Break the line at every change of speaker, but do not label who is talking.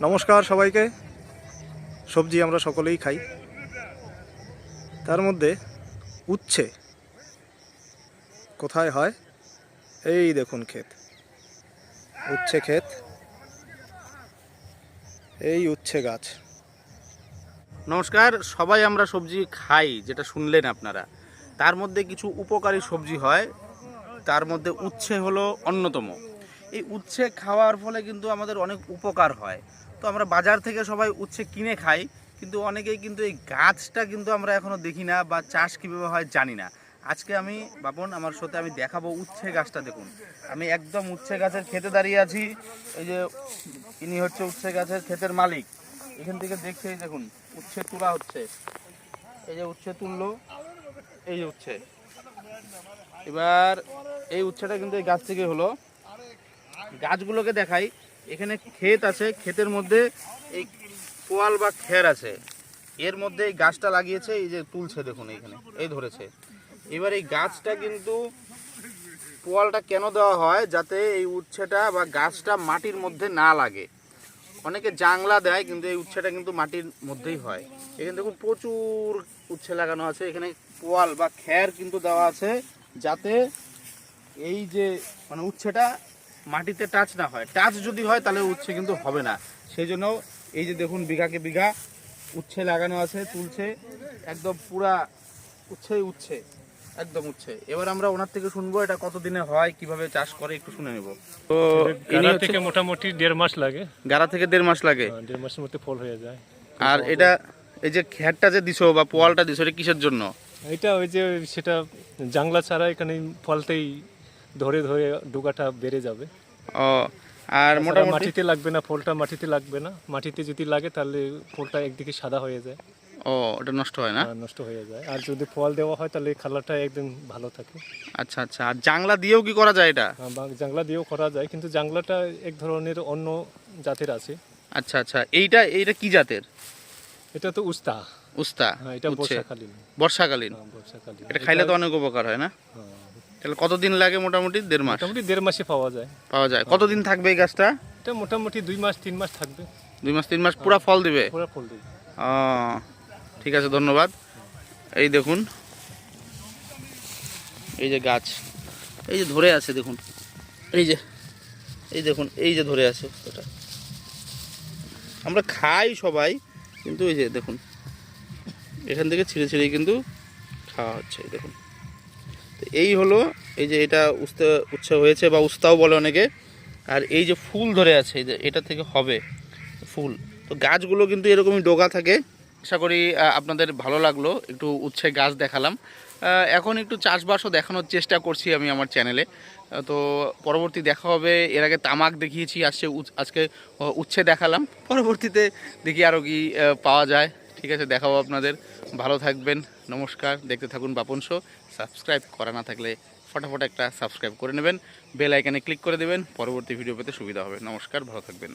নমস্কার সবাইকে। সবজি আমরা সকলেই খাই। তার মধ্যে উচ্ছে কোথায় হয়? এই দেখুন ক্ষেত। উচ্ছে ক্ষেত। এই উচ্ছে গাছ।
নমস্কার, সবাই আমরা সবজি খাই, যেটা শুনলেন আপনারা। তার মধ্যে কিছু উপকারী সবজি হয়। তার মধ্যে উচ্ছে হলো অন্যতম। এই উচ্ছে খাওয়ার ফলে কিন্তু আমাদের অনেক উপকার হয়। তো আমরা বাজার থেকে সবাই উচ্ছে কিনে খাই, কিন্তু অনেকেই কিন্তু এই গাছটা কিন্তু আমরা এখনও দেখি না বা চাষ কীভাবে হয় জানি না। আজকে আমি, বাপন, আমার সাথে আমি দেখাবো উচ্ছে গাছটা দেখুন। আমি একদম উচ্ছে গাছের খেতে দাঁড়িয়ে আছি, এই যে ইনি হচ্ছে উচ্ছে গাছের ক্ষেতের মালিক। এখান থেকে দেখছে দেখুন, উচ্ছে তোলা হচ্ছে। এই যে উচ্ছে তুললো, এই উচ্ছে। এবার এই উচ্ছেটা কিন্তু এই গাছ থেকে হলো। গাছগুলোকে দেখাই। এখানে ক্ষেত আছে, ক্ষেতের মধ্যে এই পোয়াল বা খের আছে। এর মধ্যে এই গাছটা লাগিয়েছে, এই যে তুলছে দেখুন এখানে এই ধরেছে। এবার এই গাছটা কিন্তু পোয়ালটা কেন দেওয়া হয় যাতে এই উচ্ছেটা বা গাছটা মাটির মধ্যে না লাগে? অনেকে জাংলা দেয়, কিন্তু এই উচ্ছেটা কিন্তু মাটির মধ্যেই হয়। এখানে দেখুন প্রচুর উচ্ছে লাগানো আছে। এখানে পোয়াল বা খ্যার কিন্তু দেওয়া আছে যাতে এই যে মানে উচ্ছেটা মাটিতে টাচ না হয়। টাচ যদি হয় তাহলে উচ্ছে কিন্তু হবে না। সেই জন্য এই যে দেখুন বিঘাকে বিঘা উচ্ছে লাগানো আছে তুলছে একদম পুরা উচ্ছেই উচ্ছে একদম উচ্ছে। এবার আমরা ওনার থেকে শুনব এটা কতদিনে হয় কীভাবে চাষ করে একটু শুনে নেব। তো
গাড়া থেকে মোটামুটি দেড় মাস লাগে।
গাড়া থেকে দেড় মাস লাগে?
দেড় মাসের মধ্যে ফল হয়ে যায়।
আর এটা এই যে খ্যারটা যে দিছো বা পোয়ালটা দিছো এটা কিসের জন্য?
এটা ওই যে সেটা জাংলা ছাড়া এখানে ফলতেই ধরে ধরে ডুগাটা বেড়ে যাবে।
ও আর মোটামুটি
মাটিতে লাগবে না ফলটা মাটিতে লাগবে না। মাটিতে যদি লাগে তাহলে ফলটা একদিকে সাদা হয়ে যায়।
ও ওটা নষ্ট হয় না?
নষ্ট হয়ে যায়। আর যদি ফল দেওয়া হয় তাহলে কালারটা একদম ভালো থাকে।
আচ্ছা আচ্ছা। আর জাংলা দিয়েও কি করা যায় এটা?
বা জাংলা দিয়েও করা যায় কিন্তু জাংলাটা এক ধরনের অন্য জাতের আছে।
আচ্ছা আচ্ছা। এইটা এইটা কি জাতের?
এটা তো উস্তা।
উস্তা
হ্যাঁ এটা বর্ষাকালীন।
বর্ষাকালীন।
হ্যাঁ, বর্ষাকালীন।
এটা খাইলে তো অনেক উপকার হয় না?
হ্যাঁ,
তাহলে কতদিন লাগে মোটামুটি? দেড় মাস।
মোটামুটি দেড় মাসে পাওয়া যায়।
পাওয়া যায়। কতদিন থাকবে এই গাছটা?
এটা মোটামুটি দুই মাস তিন মাস থাকবে।
দুই মাস তিন মাস পুরা ফল দিবে?
পুরো ফল দেবে।
ও ঠিক আছে ধন্যবাদ। এই দেখুন। এই যে গাছ। এই যে ধরে আছে দেখুন। এই যে এই দেখুন এই যে ধরে আছে এটা আমরা খাই সবাই কিন্তু এই যে দেখুন। এখান থেকে ছিঁড়ে ছিঁড়ে কিন্তু খাওয়া হচ্ছে এই দেখুন। এই হলো, এই যে এটা উস্তে, উচ্ছে হয়েছে বা উস্তাও বলে অনেকে, আর এই যে ফুল ধরে আছে, এই যে এটা থেকে হবে ফুল। তো গাছগুলো কিন্তু এরকমই ডোগা থাকে। আশা করি আপনাদের ভালো লাগল, একটু উচ্ছে গাছ দেখালাম। এখন একটু চাষবাসও দেখানোর চেষ্টা করছি আমি আমার চ্যানেলে। তো পরবর্তী দেখা হবে, এর আগে তামাক দেখিয়েছি, আজকে আজকে উচ্ছে দেখালাম। পরবর্তীতে দেখি আরও কি পাওয়া যায়। ঠিক আছে, দেখাবো আপনাদের। ভালো থাকবেন, নমস্কার, দেখতে থাকুন বাপন শো। সাবস্ক্রাইব করা না থাকলে ফটাফট একটা সাবস্ক্রাইব করে নেবেন, বেল আইকানে ক্লিক করে দেবেন, পরবর্তী ভিডিও পেতে সুবিধা হবে। নমস্কার, ভালো থাকবেন।